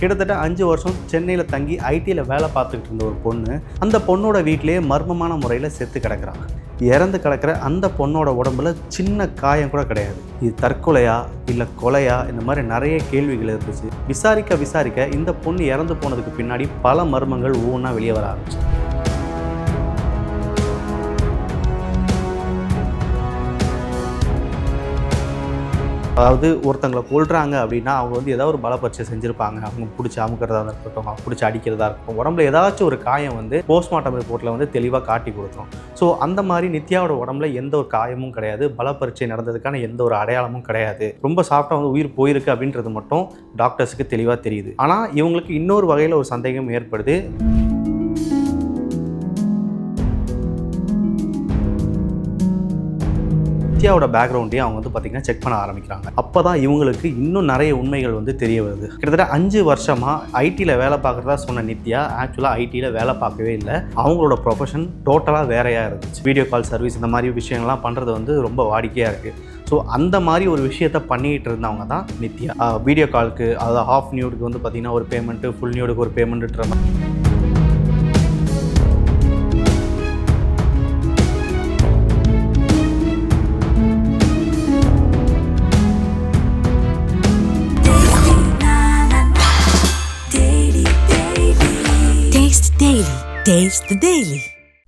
கிட்டத்தட்ட அஞ்சு வருஷம் சென்னையில் தங்கி ஐடியில் வேலை பார்த்துக்கிட்டு இருந்த ஒரு பொண்ணு அந்த பொண்ணோட வீட்டிலேயே மர்மமான முறையில் செத்து கிடக்குறாங்க. இறந்து கிடக்கிற அந்த பொண்ணோட உடம்புல சின்ன காயம் கூட கிடையாது. இது தற்கொலையா இல்லை கொலையா இந்த மாதிரி நிறைய கேள்விகள் இருந்துச்சு. விசாரிக்க விசாரிக்க இந்த பொண்ணு இறந்து போனதுக்கு பின்னாடி பல மர்மங்கள் ஒவ்வொன்றா வெளியே வர ஆரம்பிச்சு. அதாவது ஒருத்தங்களை கொள்கிறாங்க அப்படின்னா அவங்க வந்து ஏதாவது ஒரு பலப்பரிச்சை செஞ்சுருப்பாங்க. அவங்க பிடிச்சி அமுக்கிறதா இருக்கட்டும் அவங்க பிடிச்சி அடிக்கிறதா இருக்கட்டும் உடம்புல ஏதாச்சும் ஒரு காயம் வந்து போஸ்ட்மார்ட்டம் ரிப்போர்ட்டில் வந்து தெளிவாக காட்டி கொடுத்துரும் ஸோ அந்த மாதிரி நித்யாவோட உடம்புல எந்த ஒரு காயமும் கிடையாது. பலப்பரிச்சை நடந்ததுக்கான எந்த ஒரு அடையாளமும் கிடையாது. ரொம்ப சாஃப்டாக வந்து உயிர் போயிருக்கு அப்படின்றது மட்டும் டாக்டர்ஸுக்கு தெளிவாக தெரியுது. ஆனால் இவங்களுக்கு இன்னொரு வகையில் ஒரு சந்தேகம் ஏற்படுது. நித்யாவோட பேக்ரவுண்டையும் அவங்க வந்து பார்த்திங்கன்னா செக் பண்ண ஆரம்பிக்கிறாங்க. அப்போ தான் இவங்களுக்கு இன்னும் நிறைய உண்மைகள் வந்து தெரிய வருது. கிட்டத்தட்ட அஞ்சு வருஷமாக ஐடியில் வேலை பார்க்குறதா சொன்ன நித்யா ஆக்சுவலாக ஐடியில் வேலை பார்க்கவே இல்லை. அவங்களோட ப்ரொஃபஷன் டோட்டலாக வேறையாக இருந்துச்சு. வீடியோ கால் சர்வீஸ் இந்த மாதிரி விஷயங்கள்லாம் பண்ணுறது வந்து ரொம்ப வாடிக்கையாக இருக்குது ஸோ அந்த மாதிரி ஒரு விஷயத்த பண்ணிகிட்டு இருந்தவங்க தான் நித்யா. வீடியோ காலுக்கு அதாவது ஹாஃப் நியூடுக்கு வந்து பார்த்திங்கன்னா ஒரு பேமெண்ட்டு ஃபுல் நியூடுக்கு ஒரு பேமெண்ட்டுன்ற மாதிரி. Taste the Daily.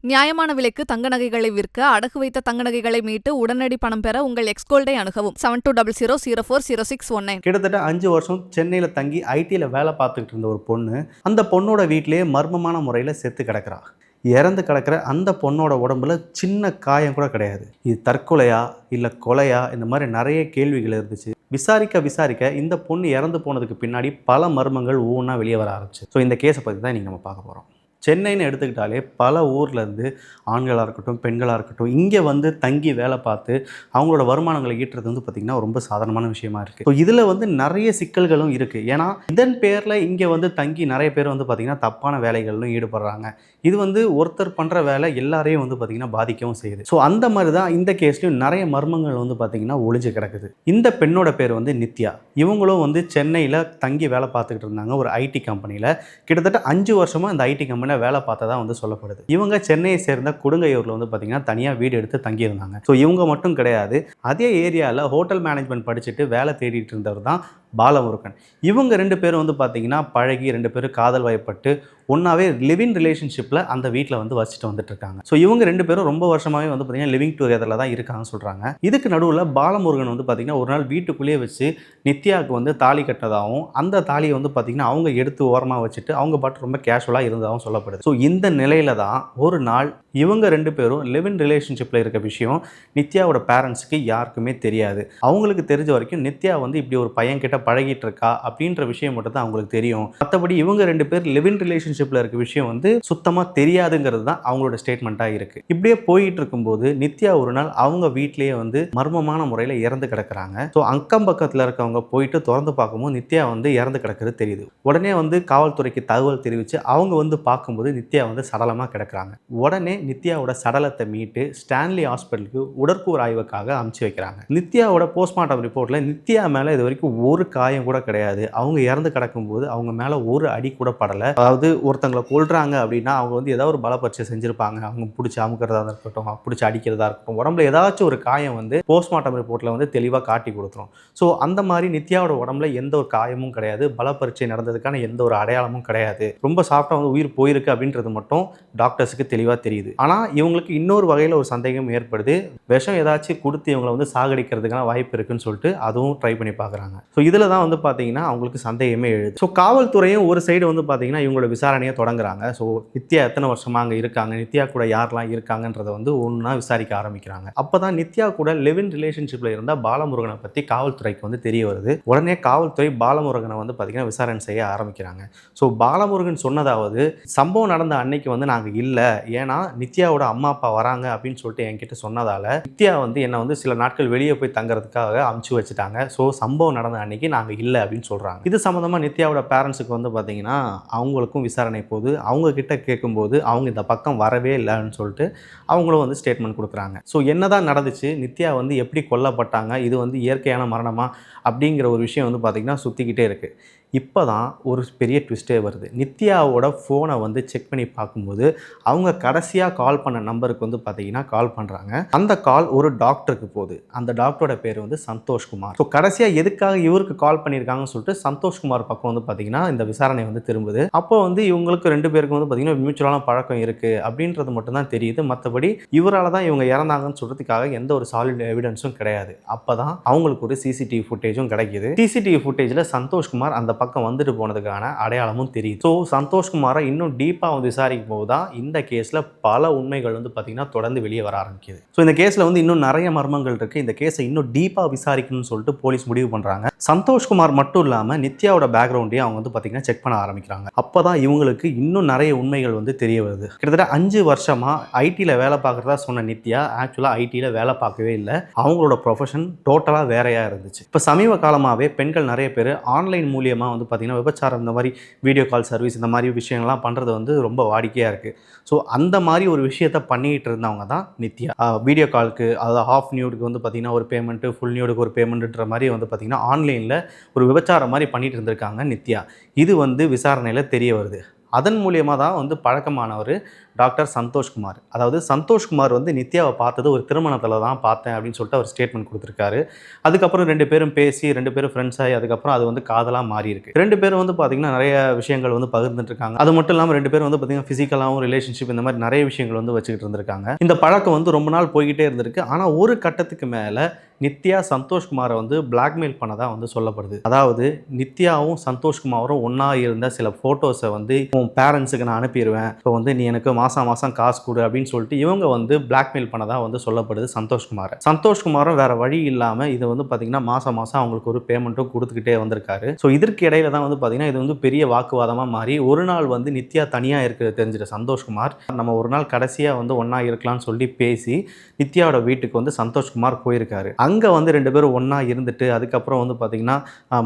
நியாயமான விலைக்கு தங்க நகைகளை விற்க அடகு வைத்த தங்க நகைகளை மீட்டு உடனடி பணம் பெற உங்கள் எக்ஸ்கோல்டை அணுகவும். Seven two double zero zero four zero six one nine கிட்டத்தட்ட அஞ்சு வருஷம் சென்னையில் தங்கி ஐடியில் வேலை பார்த்துக்கிட்டு இருந்த ஒரு பொண்ணு அந்த பொண்ணோட வீட்டிலேயே மர்மமான முறையில் செத்து கிடக்குறா. இறந்து கிடக்கிற அந்த பொண்ணோட உடம்புல சின்ன காயம் கூட கிடையாது. இது தற்கொலையா இல்லை கொலையா இந்த மாதிரி நிறைய கேள்விகள் இருந்துச்சு. விசாரிக்க விசாரிக்க இந்த பொண்ணு இறந்து போனதுக்கு பின்னாடி பல மர்மங்கள் ஒவ்வொன்றா வெளியே வர ஆரம்பிச்சு. ஸோ இந்த கேஸை பற்றி தான் நீங்கள் நம்ம பார்க்க போகிறோம் சென்னைன்னு எடுத்துக்கிட்டாலே பல ஊர்லேருந்து ஆண்களாக இருக்கட்டும் பெண்களாக இருக்கட்டும் இங்கே வந்து தங்கி வேலை பார்த்து அவங்களோட வருமானங்களை ஈட்டுறது வந்து பார்த்திங்கன்னா ரொம்ப சாதாரணமான விஷயமா இருக்குது ஸோ இதில் வந்து நிறைய சிக்கல்களும் இருக்குது ஏன்னா இதன் பேரில் இங்கே வந்து தங்கி நிறைய பேர் வந்து பார்த்திங்கன்னா தப்பான வேலைகளிலும் ஈடுபடுறாங்க. இது வந்து ஒருத்தர் பண்ணுற வேலை எல்லாரையும் வந்து பார்த்திங்கன்னா பாதிக்கவும் செய்யுது. ஸோ அந்த மாதிரி தான் இந்த கேஸ்லையும் நிறைய மர்மங்கள் வந்து பார்த்திங்கன்னா ஒளிஞ்சு கிடக்குது. இந்த பெண்ணோட பேர் வந்து நித்யா. இவங்களும் வந்து சென்னையில் தங்கி வேலை பார்த்துக்கிட்டு இருந்தாங்க ஒரு ஐடி கம்பெனியில். கிட்டத்தட்ட அஞ்சு வருஷமாக இந்த ஐடி கம்பெனி கம்பெனியில் வேலை பார்த்ததா வந்து சொல்லப்படுது. இவங்க சென்னையை சேர்ந்த கொடுங்கையூரில் வந்து பார்த்தீங்கன்னா தனியாக வீடு எடுத்து தங்கியிருந்தாங்க. ஸோ இவங்க மட்டும் கிடையாது அதே ஏரியாவில் ஹோட்டல் மேனேஜ்மெண்ட் படிச்சுட்டு வேலை தேடிட்டு இருந்தவர் தான் பாலமுருகன். இவங்க ரெண்டு பேரும் வந்து பார்த்திங்கன்னா பழகி ரெண்டு பேரும் காதல் வயப்பட்டு ஒன்றாவே லிவிங் ரிலேஷன்ஷிப்பில் அந்த வீட்டில் வந்து வச்சுட்டு வந்துட்டு இருக்காங்க. ஸோ இவங்க ரெண்டு பேரும் ரொம்ப வருஷமாகவே வந்து பார்த்திங்கன்னா லிவிங் டுகெதரில் தான் இருக்காங்கன்னு சொல்கிறாங்க இதுக்கு நடுவில் பாலமுருகன் வந்து பார்த்திங்கன்னா ஒரு நாள் வீட்டுக்குள்ளேயே வச்சு நித்யாவுக்கு வந்து தாலி கட்டினதாகவும் அந்த தாலியை வந்து பார்த்திங்கன்னா அவங்க எடுத்து ஓரமாக வச்சுட்டு அவங்க பாட்டு ரொம்ப கேஷுவலாக இருந்ததாகவும் சொல்லப்படுது. ஸோ இந்த நிலையில தான் ஒரு நாள் இவங்க ரெண்டு பேரும் லிவிங் ரிலேஷன்ஷிப்பில் இருக்க விஷயம் நித்யாவோட பேரண்ட்ஸுக்கு யாருக்குமே தெரியாது. அவங்களுக்கு தெரிஞ்ச வரைக்கும் நித்யா வந்து இப்படி ஒரு பையன் கிட்ட பழகிட்டு இருக்கா அப்படின்ற விஷயம் மட்டும் தான் அவங்களுக்கு தெரியும். மற்றபடி இவங்க ரெண்டு பேர் லிவின் ரிலேஷன்ஷிப்பில் இருக்க விஷயம் வந்து சுத்தமாக தெரியாதுங்கிறது தான் அவங்களோட ஸ்டேட்மெண்ட்டாக இருக்குது இப்படியே போயிட்டு இருக்கும்போது நித்யா ஒரு நாள் அவங்க வீட்டிலேயே வந்து மர்மமான முறையில் இறந்து கிடக்குறாங்க. ஸோ அக்கம் பக்கத்தில் இருக்கவங்க போயிட்டு திறந்து பார்க்கும்போது நித்யா வந்து இறந்து கிடக்கிறது தெரியுது. உடனே வந்து காவல்துறைக்கு தகவல் தெரிவித்து அவங்க வந்து பார்க்கும்போது நித்யா வந்து சடலமாக கிடக்குறாங்க. உடனே நித்யாவோட சடலத்தை மீட்டு ஸ்டான்லி ஹாஸ்பிட்டலுக்கு உடற்கூறு ஆய்வுக்காக அமுச்சு வைக்கிறாங்க. நித்யாவோட போஸ்ட்மார்ட்டம் ரிப்போர்ட்டில் நித்யா மேலே இது வரைக்கும் ஒரு காயம் கூட கிடையாது. அவங்க இறந்து கிடக்கும்போது அவங்க மேலே ஒரு அடி கூட படலை. அதாவது ஒருத்தங்களை கொல்றாங்க அப்படின்னா அவங்க வந்து ஏதாவது ஒரு பலப்பரிச்சை செஞ்சுருப்பாங்க. அவங்க பிடிச்சி அமுக்கிறதா இருக்கட்டும் பிடிச்சி அடிக்கிறதா இருக்கட்டும் உடம்புல ஏதாச்சும் ஒரு காயம் வந்து போஸ்ட்மார்ட்டம் ரிப்போர்ட்டில் வந்து தெளிவாக காட்டி கொடுத்துரும். ஸோ அந்த மாதிரி நித்யாவோட உடம்புல எந்த ஒரு காயமும் கிடையாது. பலப்பரிச்சை நடந்ததுக்கான எந்த ஒரு அடையாளமும் கிடையாது. ரொம்ப சாஃப்டாக வந்து உயிர் போயிருக்கு அப்படின்றது மட்டும் டாக்டர்ஸுக்கு தெளிவாக தெரியுது. ஆனால் இவங்களுக்கு இன்னொரு வகையில் ஒரு சந்தேகம் ஏற்படுது. விஷம் ஏதாச்சும் கொடுத்து இவங்களை வந்து சாகடிக்கிறதுக்கான வாய்ப்பு இருக்குன்னு சொல்லிட்டு அதுவும் ட்ரை பண்ணி பார்க்குறாங்க ஸோ இதில் தான் வந்து பார்த்தீங்கன்னா அவங்களுக்கு சந்தேகமே எழுது. ஸோ காவல்துறையும் ஒரு சைடு வந்து பார்த்தீங்கன்னா இவங்களோட விசாரணையை தொடங்குறாங்க. ஸோ நித்யா எத்தனை வருஷமா அங்கே இருக்காங்க? நித்யா கூட யாரெல்லாம் இருக்காங்கன்றதை வந்து ஒன்றா விசாரிக்க ஆரம்பிக்கிறாங்க. அப்போ தான் நித்யா கூட லெவின் ரிலேஷன்ஷிப்பில் இருந்தால் பாலமுருகனை பற்றி காவல்துறைக்கு வந்து தெரிய வருது. உடனே காவல்துறை பாலமுருகனை வந்து பார்த்திங்கன்னா விசாரணை செய்ய ஆரம்பிக்கிறாங்க. ஸோ பாலமுருகன் சொன்னதாவது சம்பவம் நடந்த அன்னைக்கு வந்து நாங்கள் இல்லை. ஏன்னா நித்யாவோட அம்மா அப்பா வராங்க அப்படின்னு சொல்லிட்டு என்கிட்ட சொன்னதால நித்யா வந்து என்னை வந்து சில நாட்கள் வெளியே போய் தங்குறதுக்காக அமுச்சு வச்சுட்டாங்க. ஸோ சம்பவம் நடந்த அன்னைக்கு நாங்கள் இல்லை அப்படின்னு சொல்கிறாங்க இது சம்மந்தமாக நித்யாவோட பேரண்ட்ஸுக்கு வந்து பார்த்தீங்கன்னா அவங்களுக்கும் விசாரணை போகுது. அவங்க கிட்ட கேட்கும்போது அவங்க இந்த பக்கம் வரவே இல்லைன்னு சொல்லிட்டு அவங்களும் வந்து ஸ்டேட்மெண்ட் கொடுக்குறாங்க. ஸோ என்னதான் நடந்துச்சு நித்யா வந்து எப்படி கொல்லப்பட்டாங்க இது வந்து இயற்கையான மரணமா அப்படிங்கிற ஒரு விஷயம் வந்து பார்த்திங்கன்னா சுற்றிக்கிட்டே இருக்குது இப்போ தான் ஒரு பெரிய ட்விஸ்டே வருது. நித்யாவோட ஃபோனை வந்து செக் பண்ணி பார்க்கும்போது அவங்க கடைசியாக கால் பண்ண நம்பருக்கு வந்து பார்த்தீங்கன்னா கால் பண்ணுறாங்க அந்த கால் ஒரு டாக்டருக்கு போகுது. அந்த டாக்டரோட பேர் வந்து சந்தோஷ்குமார். ஸோ கடைசியாக எதுக்காக இவருக்கு கால் பண்ணியிருக்காங்கன்னு சொல்லிட்டு சந்தோஷ்குமார் பக்கம் வந்து பார்த்தீங்கன்னா இந்த விசாரணை வந்து திரும்புது. அப்போ வந்து இவங்களுக்கு ரெண்டு பேருக்கும் வந்து பார்த்தீங்கன்னா மியூச்சுவலான பழக்கம் இருக்குது அப்படின்றது மட்டும்தான் தெரியுது. மற்றபடி இவரால் தான் இவங்க இறந்தாங்கன்னு சொல்கிறதுக்காக எந்த ஒரு சாலிட் எவிடன்ஸும் கிடையாது. அப்போ தான் அவங்களுக்கு ஒரு சிசிடிவி ஃபுட்டேஜும் கிடைக்குது. சிசிடிவி ஃபுட்டேஜில் சந்தோஷ்குமார் அந்த பக்கம் வந்துட்டு போனதுக்கான அடையாளமும் தெரியுது. ஸோ சந்தோஷ்குமாரை இன்னும் டீப்பாக வந்து விசாரிக்கும் போது தான் இந்த கேஸில் பல உண்மைகள் வந்து பார்த்திங்கன்னா தொடர்ந்து வெளியே வர ஆரம்பிக்குது. ஸோ இந்த கேஸில் வந்து இன்னும் நிறைய மர்மங்கள் இருக்குது இந்த கேஸை இன்னும் டீப்பாக விசாரிக்கணும்னு சொல்லிட்டு போலீஸ் முடிவு பண்ணுறாங்க சந்தோஷ்குமார் மட்டும் இல்லாமல் நித்யாவோட பேக்ரவுண்டையும் அவங்க வந்து பார்த்திங்கன்னா செக் பண்ண ஆரம்பிக்கிறாங்க. அப்போ தான் இவங்களுக்கு இன்னும் நிறைய உண்மைகள் வந்து தெரிய வருது. கிட்டத்தட்ட அஞ்சு வருஷமாக ஐடியில் வேலை பார்க்குறதா சொன்ன நித்யா ஆக்சுவலாக ஐடியில் வேலை பார்க்கவே இல்லை. அவங்களோட ப்ரொஃபஷன் டோட்டலாக வேறையாக இருந்துச்சு. இப்போ சமீப காலமாகவே பெண்கள் நிறைய பேர் ஆன்லைன் மூலியமாக வந்து பார்த்திங்கன்னா விபச்சாரம் இந்த மாதிரி வீடியோ கால் சர்வீஸ் இந்த மாதிரி விஷயங்கள்லாம் பண்ணுறது வந்து ரொம்ப வாடிக்கையாக இருக்குது ஸோ அந்த மாதிரி ஒரு விஷயத்த பண்ணிக்கிட்டு இருந்தவங்க தான் நித்யா. வீடியோ காலுக்கு அதாவது ஹாஃப் நியூடுக்கு வந்து பார்த்திங்கன்னா ஒரு பேமெண்ட்டு ஃபுல் நியூடுக்கு ஒரு பேமெண்ட்டுன்ற மாதிரி வந்து பார்த்திங்கன்னா ஆன்லைனில் ஒரு விபச்சாரம் மாதிரி பண்ணிகிட்டு இருந்திருக்காங்க நித்யா. இது வந்து விசாரணையில் தெரிய வருது. அதன் மூலியமாக தான் வந்து பழக்கமானவர் டாக்டர் சந்தோஷ்குமார். அதாவது சந்தோஷ்குமார் வந்து நித்யாவை பார்த்தது ஒரு திருமணத்தில் தான் பார்த்தேன் அப்படின்னு சொல்லிட்டு அவர் ஸ்டேட்மெண்ட் கொடுத்துருக்காரு. அதுக்கப்புறம் ரெண்டு பேரும் பேசி ரெண்டு பேரும் ஃப்ரெண்ட்ஸ் ஆகி அதுக்கப்புறம் அது வந்து காதலாக மாறி இருக்கு ரெண்டு பேரும் வந்து பார்த்திங்கன்னா நிறைய விஷயங்கள் வந்து பகிர்ந்துட்டு இருக்காங்க அது மட்டும் இல்லாமல் ரெண்டு பேரும் வந்து பார்த்திங்கன்னா ஃபிசிக்கலாகவும் ரிலேஷன்ஷிப் இந்த மாதிரி நிறைய விஷயங்கள் வந்து வச்சுக்கிட்டு இருந்திருக்காங்க. இந்த பழக்கம் வந்து ரொம்ப நாள் போய்கிட்டே இருந்திருக்கு. ஆனால் ஒரு கட்டத்துக்கு மேலே நித்யா சந்தோஷ்குமாரை வந்து பிளாக்மெயில் பண்ணதாக வந்து சொல்லப்படுது. அதாவது நித்யாவும் சந்தோஷ்குமாரும் ஒன்றா இருந்த சில ஃபோட்டோஸை வந்து உன் பேரண்ட்ஸுக்கு நான் அனுப்பிடுவேன் ஸோ வந்து நீ எனக்கு மாதம் மாதம் காசு கொடு அப்படின்னு சொல்லிட்டு இவங்க வந்து பிளாக்மெயில் பண்ணதாக வந்து சொல்லப்படுது சந்தோஷ்குமார் சந்தோஷ்குமாரும் வேற வழி இல்லாமல் இது வந்து பார்த்தீங்கன்னா மாதம் மாதம் அவங்களுக்கு ஒரு பேமெண்ட்டும் கொடுத்துக்கிட்டே வந்திருக்காரு. ஸோ இதற்கு இடையில தான் வந்து பார்த்தீங்கன்னா இது வந்து பெரிய வாக்குவாதமாக மாறி ஒரு நாள் வந்து நித்யா தனியாக இருக்கிறது தெரிஞ்சிட்ட சந்தோஷ்குமார் நம்ம ஒரு நாள் கடைசியாக வந்து ஒன்றா இருக்கலாம்னு சொல்லி பேசி நித்யாவோட வீட்டுக்கு வந்து சந்தோஷ்குமார் போயிருக்காரு. அங்கே வந்து ரெண்டு பேரும் ஒன்றா இருந்துட்டு அதுக்கப்புறம் வந்து பார்த்திங்கன்னா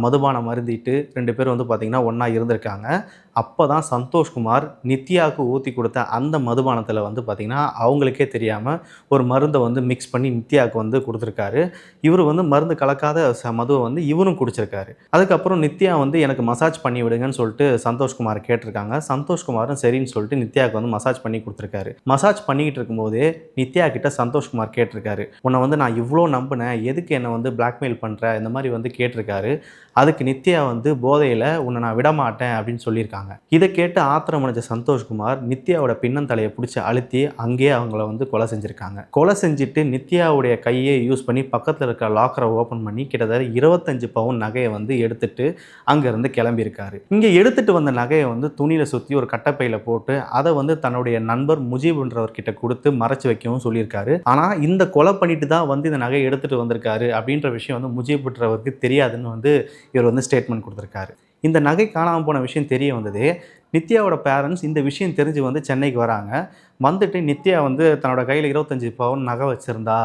மதுபானம் மருந்திட்டு ரெண்டு பேரும் வந்து பார்த்திங்கன்னா ஒன்றா இருந்திருக்காங்க. அப்போ தான் சந்தோஷ்குமார் நித்யாவுக்கு ஊற்றி கொடுத்த அந்த மதுபானத்தில் வந்து பார்த்திங்கன்னா அவங்களுக்கே தெரியாமல் ஒரு மருந்தை வந்து மிக்ஸ் பண்ணி நித்யாவுக்கு வந்து கொடுத்துருக்காரு. இவர் வந்து மருந்து கலக்காத ச- மதுவை வந்து இவரும் குடிச்சிருக்காரு. அதுக்கப்புறம் நித்யா வந்து எனக்கு மசாஜ் பண்ணி விடுங்கன்னு சொல்லிட்டு சந்தோஷ்குமார் கேட்டிருக்காங்க. சந்தோஷ்குமாரும் சரின்னு சொல்லிட்டு நித்யாவுக்கு வந்து மசாஜ் பண்ணி கொடுத்துருக்காரு. மசாஜ் பண்ணிக்கிட்டு இருக்கும்போதே நித்யா கிட்ட சந்தோஷ்குமார் கேட்டிருக்காரு. உன்னை வந்து நான் இவ்வளோ நம்பினேன். எதுக்கு என்னை வந்து பிளாக்மெயில் பண்ணுற இந்த மாதிரி வந்து கேட்டிருக்காரு. அதுக்கு நித்யா வந்து போதையில் உன்னை நான் விட மாட்டேன் அப்படின்னு சொல்லியிருக்காங்க. இதை கேட்டு ஆத்திரம் அடைஞ்ச சந்தோஷ்குமார் நித்யாவோட பின்னந்தலையை பிடிச்சி அழுத்தி அங்கேயே அவங்கள வந்து கொலை செஞ்சுருக்காங்க. கொலை செஞ்சுட்டு நித்யாவுடைய கையை யூஸ் பண்ணி பக்கத்தில் இருக்க லாக்கரை ஓப்பன் பண்ணி கிட்டத்தட்ட இருபத்தஞ்சு பவுன் நகையை வந்து எடுத்துட்டு அங்கேருந்து கிளம்பியிருக்காரு. இங்கே எடுத்துட்டு வந்த நகையை வந்து துணியில் சுற்றி ஒரு கட்டப்பையில் போட்டு அதை வந்து தன்னுடைய நண்பர் முஜீப்ன்றவர்கிட்ட கொடுத்து மறைச்சு வைக்கவும் சொல்லியிருக்காரு. ஆனால் இந்த கொலை பண்ணிட்டு தான் வந்து இந்த நகையை எடுத்துட்டு வந்திருக்காரு அப்படின்ற விஷயம் வந்து முஜீப்ன்றவருக்கு தெரியாதுன்னு வந்து இவர் வந்து ஸ்டேட்மெண்ட் கொடுத்துருக்காரு. இந்த நகை காணாமல் போன விஷயம் தெரிய வந்தது. நித்யாவோட பேரண்ட்ஸ் இந்த விஷயம் தெரிஞ்சு வந்து சென்னைக்கு வராங்க. வந்துட்டு நித்யா வந்து தன்னோட கையில் இருபத்தஞ்சி பவுன் நகை வச்சுருந்தா.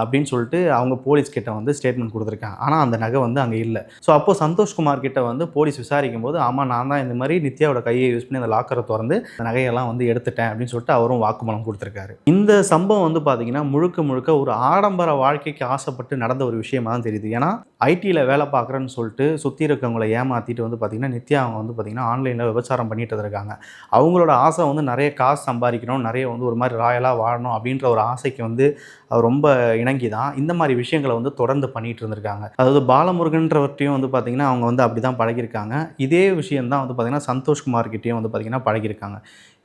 அப்படின்னு சொல்லிட்டு அவங்க போலீஸ் கிட்ட வந்து ஸ்டேட்மெண்ட் கொடுத்துருக்காங்க. ஆனால் அந்த நகை வந்து அங்கே இல்லை. ஸோ அப்போ சந்தோஷ்குமார் கிட்ட வந்து போலீஸ் விசாரிக்கும் போது ஆமாம் நான் தான் இந்த மாதிரி நித்யாவோட கையை யூஸ் பண்ணி அந்த லாக்கரை திறந்து அந்த நகையெல்லாம் வந்து எடுத்துட்டேன் அப்படின்னு சொல்லிட்டு அவரும் வாக்குமூலம் கொடுத்துருக்காரு. இந்த சம்பவம் வந்து பார்த்தீங்கன்னா முழுக்க முழுக்க ஒரு ஆடம்பர வாழ்க்கைக்கு ஆசைப்பட்டு நடந்த ஒரு விஷயமா தான் தெரியுது. ஏன்னா ஐடியில் வேலை பார்க்குறேன்னு சொல்லிட்டு சுற்றி இருக்கவங்களை ஏமாற்றிட்டு வந்து பார்த்திங்கன்னா நித்யா அவங்க வந்து பார்த்திங்கன்னா ஆன்லைனில் விபச்சாரம் பண்ணிட்டு இருக்காங்க. அவங்களோட ஆசை வந்து நிறைய காசு சம்பாதிக்கணும் நிறைய வந்து ஒரு மாதிரி ராயலாக வாழணும் அப்படின்ற ஒரு ஆசைக்கு வந்து அவர் ரொம்ப இணங்கி தான் இந்த மாதிரி விஷயங்களை வந்து தொடர்ந்து பண்ணிட்டு இருந்திருக்காங்க. அதாவது பாலமுருகன்றவர்கிட்டையும் வந்து பார்த்தீங்கன்னா அவங்க வந்து அப்படி தான் பழகியிருக்காங்க. இதே விஷயம் தான் வந்து பார்த்தீங்கன்னா சந்தோஷ்குமார்கிட்டையும் வந்து பார்த்திங்கன்னா பழகியிருக்காங்க.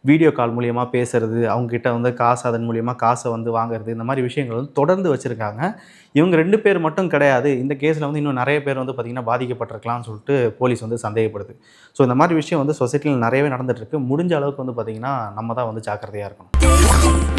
வீடியோ கால் மூலியமாக பேசுறது அவங்கக்கிட்ட வந்து காசு அதன் மூலியமாக காசை வந்து வாங்குறது இந்த மாதிரி விஷயங்கள் வந்து தொடர்ந்து வச்சுருக்காங்க. இவங்க ரெண்டு பேர் மட்டும் கிடையாது. இந்த கேஸில் வந்து இன்னும் நிறைய பேர் வந்து பார்த்திங்கன்னா பாதிக்கப்பட்டிருக்கலாம்னு சொல்லிட்டு போலீஸ் வந்து சந்தேகப்படுது. ஸோ இந்த மாதிரி விஷயம் வந்து சொசைட்டியில் நிறையவே நடந்துகிட்ருக்கு முடிஞ்ச அளவுக்கு வந்து பார்த்திங்கன்னா நம்ம தான் வந்து ஜாக்கிரதையாக இருக்கணும்.